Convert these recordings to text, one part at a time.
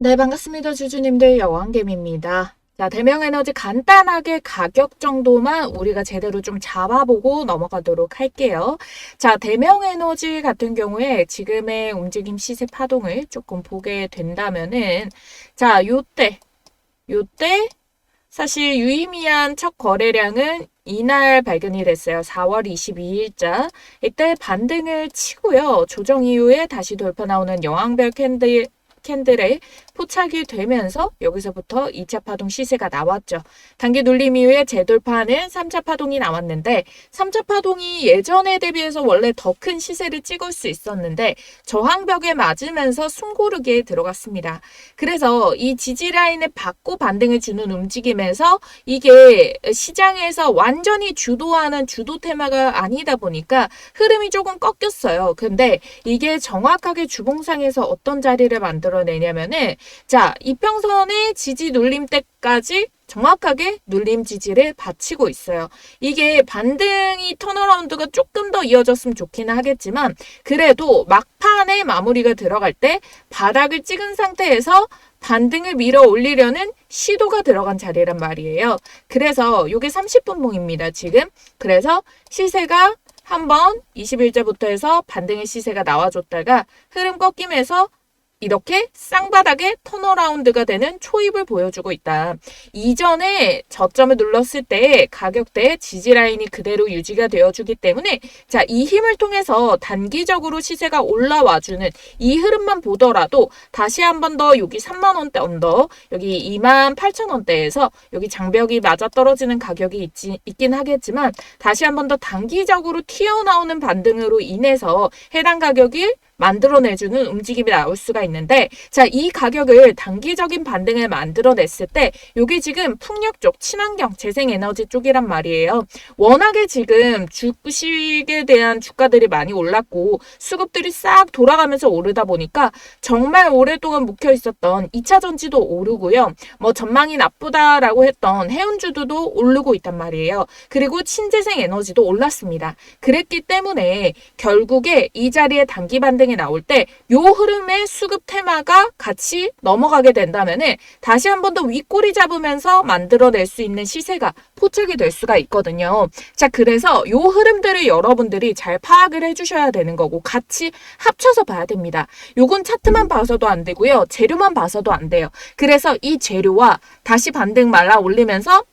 네, 반갑습니다. 주주님들 여왕개미입니다. 자, 대명에너지 간단하게 가격 정도만 우리가 제대로 좀 잡아보고 넘어가도록 할게요. 자, 대명에너지 같은 경우에 지금의 움직임 시세 파동을 조금 보게 된다면은, 자, 요때, 요때, 사실 유의미한 첫 거래량은 이날 발견이 됐어요. 4월 22일자. 이때 반등을 치고요. 조정 이후에 다시 돌파 나오는 여왕별 캔들 캔들에 포착이 되면서 여기서부터 2차 파동 시세가 나왔죠. 단기 눌림 이후에 재돌파하는 3차 파동이 나왔는데 3차 파동이 예전에 대비해서 원래 더 큰 시세를 찍을 수 있었는데 저항벽에 맞으면서 숨고르게 들어갔습니다. 그래서 이 지지 라인을 받고 반등을 주는 움직임에서 이게 시장에서 완전히 주도하는 주도 테마가 아니다 보니까 흐름이 조금 꺾였어요. 근데 이게 정확하게 주봉상에서 어떤 자리를 만들어 내냐면은 자, 이평선의 지지 눌림 때까지 정확하게 눌림 지지를 받치고 있어요. 이게 반등이 턴어라운드가 조금 더 이어졌으면 좋기는 하겠지만 그래도 막판에 마무리가 들어갈 때 바닥을 찍은 상태에서 반등을 밀어 올리려는 시도가 들어간 자리란 말이에요. 그래서 이게 30분 봉입니다. 지금. 그래서 시세가 한번 21자부터 해서 반등의 시세가 나와줬다가 흐름 꺾이면서 이렇게 쌍바닥에 턴어라운드가 되는 초입을 보여주고 있다. 이전에 저점을 눌렀을 때 가격대의 지지라인이 그대로 유지가 되어주기 때문에 자, 이 힘을 통해서 단기적으로 시세가 올라와주는 이 흐름만 보더라도 다시 한 번 더 여기 3만원대 언더, 여기 2만 8천원대에서 여기 장벽이 맞아 떨어지는 가격이 있지, 있긴 하겠지만 다시 한 번 더 단기적으로 튀어나오는 반등으로 인해서 해당 가격이 만들어내주는 움직임이 나올 수가 있는데 자 이 가격을 단기적인 반등을 만들어냈을 때 이게 지금 풍력 쪽 친환경 재생에너지 쪽이란 말이에요. 워낙에 지금 주식에 대한 주가들이 많이 올랐고 수급들이 싹 돌아가면서 오르다 보니까 정말 오랫동안 묵혀 있었던 2차 전지도 오르고요. 뭐 전망이 나쁘다라고 했던 해운주도도 오르고 있단 말이에요. 그리고 친재생 에너지도 올랐습니다. 그랬기 때문에 결국에 이 자리에 단기 반등 이 나올 때 요 흐름의 수급 테마가 같이 넘어가게 된다면은 다시 한 번 더 윗꼬리 잡으면서 만들어낼 수 있는 시세가 포착이 될 수가 있거든요. 자, 그래서 요 흐름들을 여러분들이 잘 파악을 해주셔야 되는 거고 같이 합쳐서 봐야 됩니다. 요건 차트만 봐서도 안 되고요. 재료만 봐서도 안 돼요. 그래서 이 재료와 다시 반등 말라 올리면서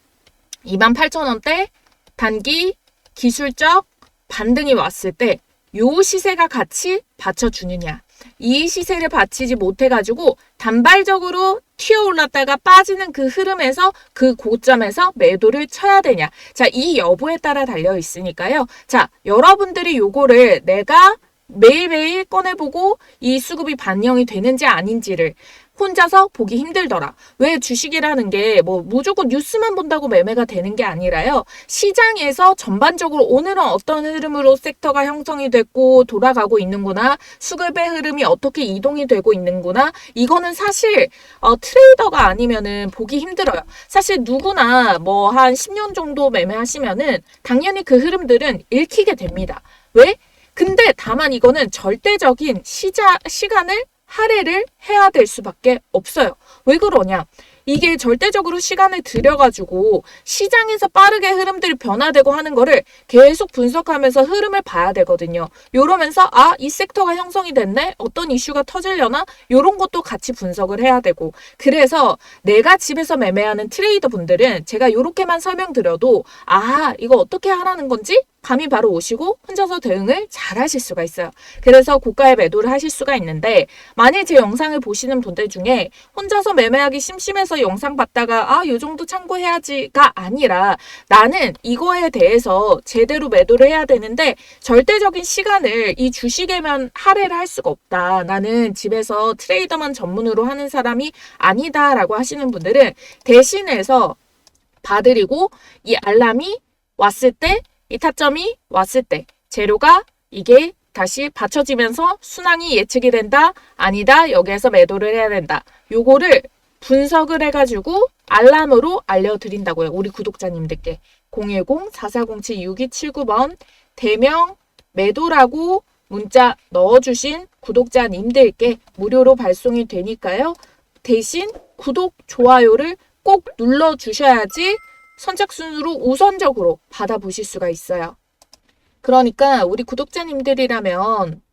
28,000원대 단기 기술적 반등이 왔을 때 요 시세가 같이 받쳐주느냐. 이 시세를 받치지 못해가지고 단발적으로 튀어 올랐다가 빠지는 그 흐름에서 그 고점에서 매도를 쳐야 되냐. 자, 이 여부에 따라 달려 있으니까요. 자, 여러분들이 요거를 내가 매일매일 꺼내보고 이 수급이 반영이 되는지 아닌지를 혼자서 보기 힘들더라. 왜 주식이라는 게 뭐 무조건 뉴스만 본다고 매매가 되는 게 아니라요. 시장에서 전반적으로 오늘은 어떤 흐름으로 섹터가 형성이 됐고 돌아가고 있는구나. 수급의 흐름이 어떻게 이동이 되고 있는구나. 이거는 사실 어, 트레이더가 아니면은 보기 힘들어요. 사실 누구나 뭐 한 10년 정도 매매하시면은 당연히 그 흐름들은 읽히게 됩니다. 왜? 근데 다만 이거는 절대적인 시자, 시간을 할애를 해야 될 수밖에 없어요. 왜 그러냐? 이게 절대적으로 시간을 들여가지고 시장에서 빠르게 흐름들이 변화되고 하는 거를 계속 분석하면서 흐름을 봐야 되거든요. 요러면서 아, 이 섹터가 형성이 됐네? 어떤 이슈가 터질려나? 요런 것도 같이 분석을 해야 되고. 그래서 내가 집에서 매매하는 트레이더 분들은 제가 요렇게만 설명드려도 아, 이거 어떻게 하라는 건지 감이 바로 오시고 혼자서 대응을 잘 하실 수가 있어요. 그래서 고가의 매도를 하실 수가 있는데 만일 제 영상을 보시는 분들 중에 혼자서 매매하기 심심해서 영상 봤다가 아, 요 정도 참고해야지가 아니라 나는 이거에 대해서 제대로 매도를 해야 되는데 절대적인 시간을 이 주식에만 할애를 할 수가 없다. 나는 집에서 트레이더만 전문으로 하는 사람이 아니다라고 하시는 분들은 대신해서 봐드리고 이 알람이 왔을 때 이 타점이 왔을 때 재료가 이게 다시 받쳐지면서 순항이 예측이 된다? 아니다. 여기에서 매도를 해야 된다. 요거를 분석을 해가지고 알람으로 알려드린다고요. 우리 구독자님들께. 010-4407-6279번 대명 매도라고 문자 넣어주신 구독자님들께 무료로 발송이 되니까요. 대신 구독, 좋아요를 꼭 눌러주셔야지 선착순으로 우선적으로 받아보실 수가 있어요. 그러니까 우리 구독자님들이라면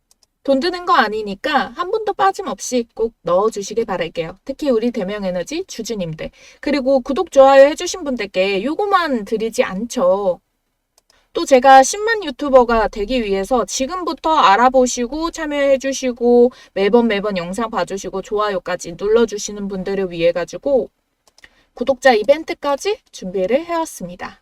돈 드는 거 아니니까 한 분도 빠짐없이 꼭 넣어주시길 바랄게요. 특히 우리 대명에너지 주주님들. 그리고 구독, 좋아요 해주신 분들께 요거만 드리지 않죠. 또 제가 10만 유튜버가 되기 위해서 지금부터 알아보시고 참여해주시고 매번 매번 영상 봐주시고 좋아요까지 눌러주시는 분들을 위해 가지고 구독자 이벤트까지 준비를 해왔습니다.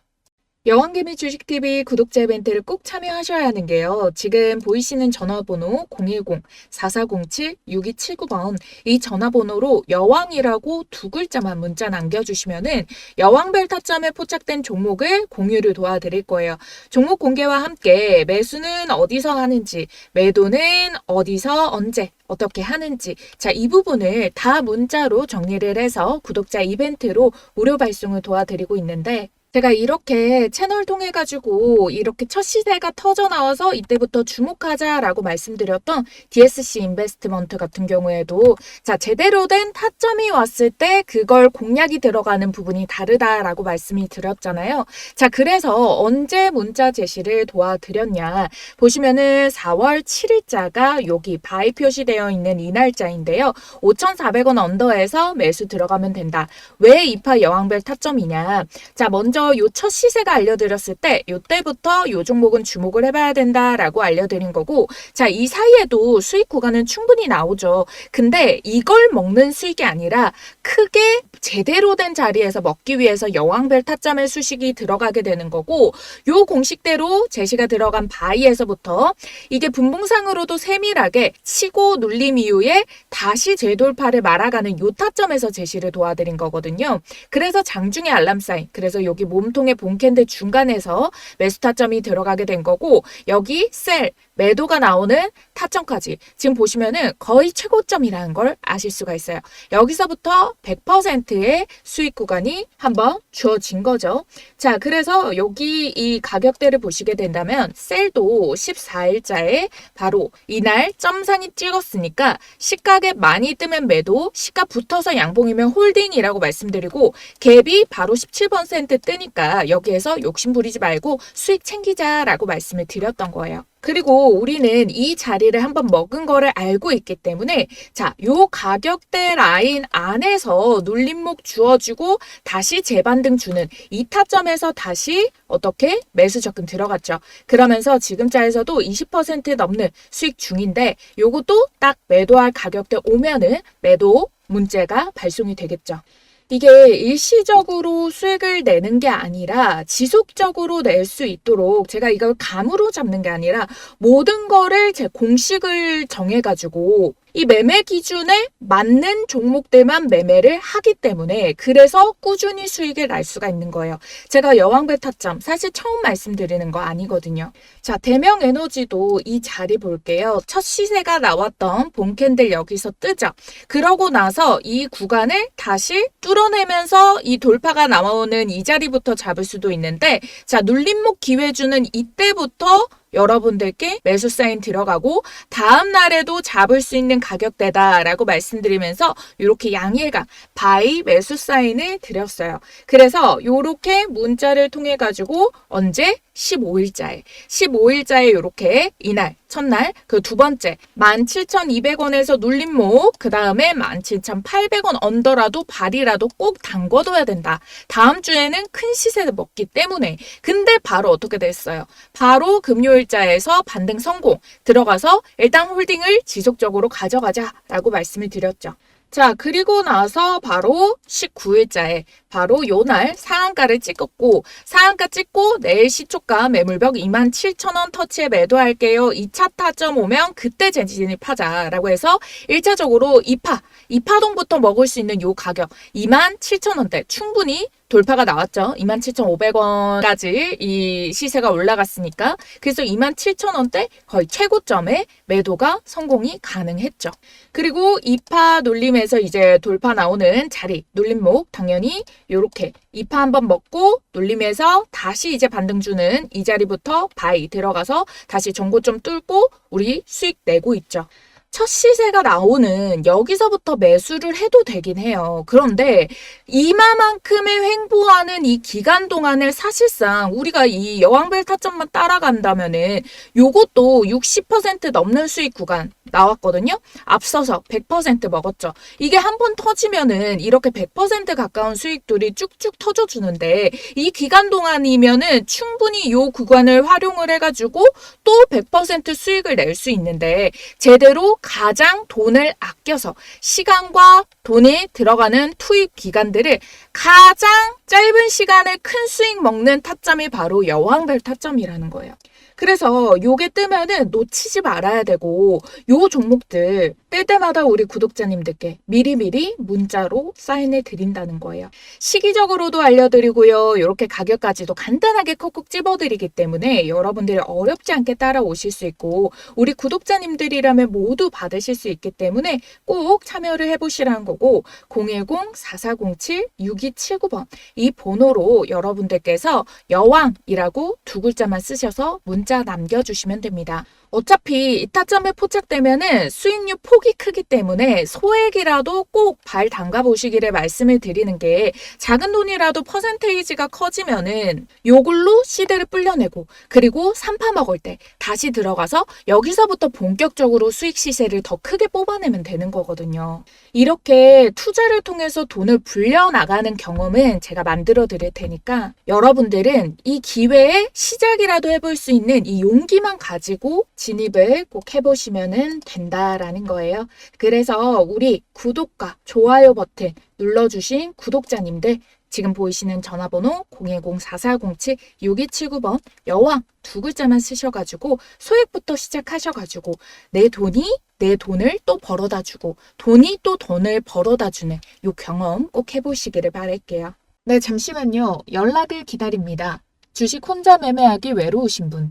여왕개미 주식TV 구독자 이벤트를 꼭 참여하셔야 하는 게요. 지금 보이시는 전화번호 010-4407-6279번 이 전화번호로 여왕이라고 두 글자만 문자 남겨주시면은 여왕벨 타점에 포착된 종목을 공유를 도와드릴 거예요. 종목 공개와 함께 매수는 어디서 하는지, 매도는 어디서 언제 어떻게 하는지 자 이 부분을 다 문자로 정리를 해서 구독자 이벤트로 무료 발송을 도와드리고 있는데 제가 이렇게 채널 통해 가지고 이렇게 첫 시세가 터져 나와서 이때부터 주목하자라고 말씀드렸던 DSC 인베스트먼트 같은 경우에도 자 제대로 된 타점이 왔을 때 그걸 공략이 들어가는 부분이 다르다라고 말씀이 드렸잖아요. 자 그래서 언제 문자 제시를 도와드렸냐 보시면은 4월 7일자가 여기 바이 표시되어 있는 이 날짜인데요. 5,400원 언더에서 매수 들어가면 된다. 왜 이파 여왕별 타점이냐? 자 먼저 먼저 요 첫 시세가 알려드렸을 때 요때부터 요 종목은 주목을 해봐야 된다라고 알려드린 거고 자 이 사이에도 수익 구간은 충분히 나오죠. 근데 이걸 먹는 수익이 아니라 크게 제대로 된 자리에서 먹기 위해서 여왕별 타점의 수식이 들어가게 되는 거고 요 공식대로 제시가 들어간 바이에서부터 이게 분봉상으로도 세밀하게 치고 눌림 이후에 다시 재돌파를 말아가는 요 타점에서 제시를 도와드린 거거든요. 그래서 장중의 알람 사인 그래서 여기 몸통의 본캔들 중간에서 매수 타점이 들어가게 된 거고 여기 셀 매도가 나오는 타점까지 지금 보시면은 거의 최고점이라는 걸 아실 수가 있어요. 여기서부터 100%의 수익 구간이 한번 주어진 거죠. 자, 그래서 여기 이 가격대를 보시게 된다면 셀도 14일자에 바로 이날 점상이 찍었으니까 시가에 많이 뜨면 매도, 시가 붙어서 양봉이면 홀딩이라고 말씀드리고 갭이 바로 17% 뜨니까 여기에서 욕심 부리지 말고 수익 챙기자라고 말씀을 드렸던 거예요. 그리고 우리는 이 자리를 한번 먹은 거를 알고 있기 때문에 자, 요 가격대 라인 안에서 눌림목 주어주고 다시 재반등 주는 이 타점에서 다시 어떻게 매수 접근 들어갔죠. 그러면서 지금자에서도 20% 넘는 수익 중인데 요것도 딱 매도할 가격대 오면은 매도 문제가 발송이 되겠죠. 이게 일시적으로 수익을 내는 게 아니라 지속적으로 낼 수 있도록 제가 이걸 감으로 잡는 게 아니라 모든 거를 제 공식을 정해가지고 이 매매 기준에 맞는 종목들만 매매를 하기 때문에 그래서 꾸준히 수익을 날 수가 있는 거예요. 제가 여왕배 타점 사실 처음 말씀드리는 거 아니거든요. 자, 대명 에너지도 이 자리 볼게요. 첫 시세가 나왔던 본캔들 여기서 뜨죠. 그러고 나서 이 구간을 다시 뚫어내면서 이 돌파가 나오는 이 자리부터 잡을 수도 있는데 자, 눌림목 기회 주는 이때부터 여러분들께 매수 사인 들어가고 다음 날에도 잡을 수 있는 가격대다라고 말씀드리면서 이렇게 양일간 바이 매수 사인을 드렸어요. 그래서 이렇게 문자를 통해 가지고 언제 15일자에 15일자에 이렇게 이날 첫날 그 두 번째 17,200원에서 눌림목 그 다음에 17,800원 언더라도 발이라도 꼭 담궈둬야 된다. 다음 주에는 큰 시세를 먹기 때문에 근데 바로 어떻게 됐어요? 바로 금요일자에서 반등 성공 들어가서 일단 홀딩을 지속적으로 가져가자라고 말씀을 드렸죠. 자, 그리고 나서 바로 19일자에 바로 요날 상한가를 찍었고 상한가 찍고 내일 시초가 매물벽 27,000원 터치에 매도할게요. 2차 타점 오면 그때 재진입하자라고 해서 1차적으로 2파, 2파동부터 먹을 수 있는 요 가격 27,000원대 충분히 돌파가 나왔죠. 27,500원까지 이 시세가 올라갔으니까. 그래서 27,000원대 거의 최고점에 매도가 성공이 가능했죠. 그리고 2파 놀림에서 이제 돌파 나오는 자리, 놀림목 당연히 이렇게 2파 한번 먹고 놀림에서 다시 이제 반등 주는 이 자리부터 바이 들어가서 다시 전고점 뚫고 우리 수익 내고 있죠. 첫 시세가 나오는 여기서부터 매수를 해도 되긴 해요. 그런데 이마만큼의 횡보하는 이 기간 동안을 사실상 우리가 이 여왕벨 타점만 따라간다면은 요것도 60% 넘는 수익 구간 나왔거든요. 앞서서 100% 먹었죠. 이게 한 번 터지면은 이렇게 100% 가까운 수익들이 쭉쭉 터져 주는데 이 기간 동안이면은 충분히 요 구간을 활용을 해 가지고 또 100% 수익을 낼 수 있는데 제대로 가장 돈을 아껴서 시간과 돈이 들어가는 투입 기간들을 가장 짧은 시간에 큰 수익 먹는 타점이 바로 여왕별 타점이라는 거예요. 그래서 요게 뜨면은 놓치지 말아야 되고 요 종목들 뜰 때마다 우리 구독자님들께 미리미리 문자로 사인해 드린다는 거예요. 시기적으로도 알려드리고요. 이렇게 가격까지도 간단하게 콕콕 찝어드리기 때문에 여러분들이 어렵지 않게 따라오실 수 있고 우리 구독자님들이라면 모두 받으실 수 있기 때문에 꼭 참여를 해보시라는 거고 010-4407-6279번 이 번호로 여러분들께서 여왕이라고 두 글자만 쓰셔서 문자 남겨주시면 됩니다. 어차피 이 타점에 포착되면은 수익률 폭이 크기 때문에 소액이라도 꼭 발 담가 보시기를 말씀을 드리는 게 작은 돈이라도 퍼센테이지가 커지면은 요걸로 시대를 불려내고 그리고 산파 먹을 때 다시 들어가서 여기서부터 본격적으로 수익 시세를 더 크게 뽑아내면 되는 거거든요. 이렇게 투자를 통해서 돈을 불려 나가는 경험은 제가 만들어 드릴 테니까 여러분들은 이 기회에 시작이라도 해볼 수 있는 이 용기만 가지고 진입을 꼭 해보시면 된다라는 거예요. 그래서 우리 구독과 좋아요 버튼 눌러주신 구독자님들 지금 보이시는 전화번호 010-4407-6279번 여왕 두 글자만 쓰셔가지고 소액부터 시작하셔가지고 내 돈이 내 돈을 또 벌어다 주고 돈이 또 돈을 벌어다 주는 요 경험 꼭 해보시기를 바랄게요. 네, 잠시만요. 연락을 기다립니다. 주식 혼자 매매하기 외로우신 분,